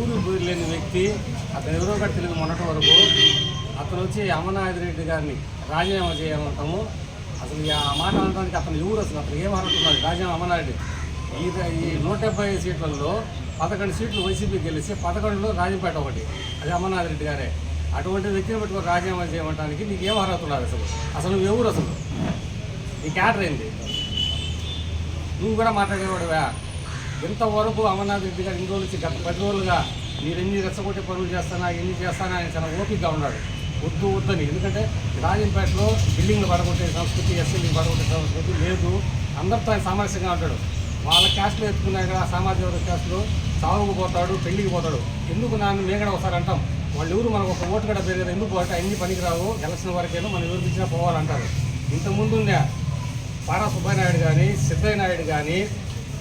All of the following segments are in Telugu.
ఊరు లేని వ్యక్తి అతను ఎవరో ఒకటి తెలుగు మొన్నటి వరకు. అతను వచ్చి అమర్నాథ్ రెడ్డి గారిని రాజీనామా చేయమంటాము అసలు ఆ మాట అనడానికి అతను ఎవరు అసలు? అతను ఏం అనుకున్నాడు రాజీనామా అమర్నాథ్ ఈ ఈ నూట డెబ్బై ఐదు సీట్లలో పదకొండు సీట్లు వైసీపీ గెలిచి పదకొండులో రాజంపేట ఒకటి. అది అమర్నాథ్ రెడ్డి గారే. అటువంటి వ్యక్తిని పెట్టుకొని రాజీనామా చేయమంటానికి నీకు ఏం అర్హత ఉన్నారు అసలు? అసలు నువ్వు ఎవరు అసలు? నీ క్యాటర్ ఏంది? నువ్వు కూడా మాట్లాడేవాడువా? ఇంతవరకు అమర్నాథ్ రెడ్డి గారు ఇన్ని రోజులు గత పది రోజులుగా మీరు ఎన్ని రెచ్చగొట్టే పనులు చేస్తానా ఎన్ని చేస్తానా అని చాలా ఓపికగా ఉన్నాడు. వద్దు వద్దని. ఎందుకంటే రాజంపేటలో బిల్డింగ్లు పడగొట్టే సంస్కృతి ఎస్ఎల్ని పడగొట్టే సంస్కృతి లేదు. అందరితో ఆయన సామరస్యంగా ఉంటాడు. వాళ్ళ క్యాస్ట్లో ఎత్తుకున్నా ఇక్కడ సామాజిక వర్గ క్యాస్ట్లో చావుకు పోతాడు పెళ్ళికి పోతాడు. ఎందుకు నాన్న మేము కూడా ఒకసారి అంటాం? వాళ్ళు ఎవరు మనకు ఒక ఓటు కూడా పెరిగారు ఎందుకు? పోతే అన్ని పనికిరావు ఎలక్షన్ వరకేనో మనం ఎవరు పోవాలంటారు. ఇంతకుముందు ఉండే పారా సుబ్బయ్యనాయుడు కానీ సిద్ధయ్య నాయుడు కానీ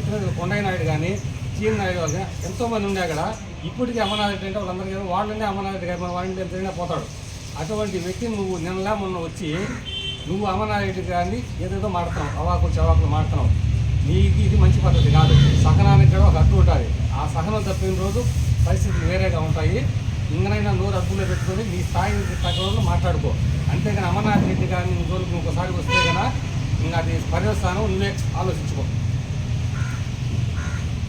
ఇతర కొండయ్య నాయుడు కానీ చీన్ నాయుడు కానీ ఎంతోమంది ఉండే అక్కడ. ఇప్పటికీ అమర్నాథ్ అంటే వాళ్ళందరికీ వాళ్ళనే అమర్నాథ్ రెడ్డి గారు మన వాళ్ళని ఎంతైనా పోతాడు. అటువంటి వ్యక్తి నువ్వు నిన్నలా మొన్న వచ్చి నువ్వు అమర్నాథ్ రెడ్డి గారిని ఏదేదో మాడతావు అవాకులు చవాకులు మాడుతున్నావు నీకు ఇది మంచి పద్ధతి కాదు. సహనానికి కూడా ఒక అడ్డు ఉంటుంది. ఆ సహనం తప్పిన రోజు పరిస్థితులు వేరేగా ఉంటాయి. ఇంకనైనా నోరు అడ్డులో పెట్టుకొని నీ స్థాయి తగ్గ మాట్లాడుకో. అంతేగాని అమర్నాథ్ రెడ్డి గారిని నీ జోలికి నువ్వు వస్తే కదా ఇంకా అది పర్యవస్థానం నువ్వే ఆలోచించుకో.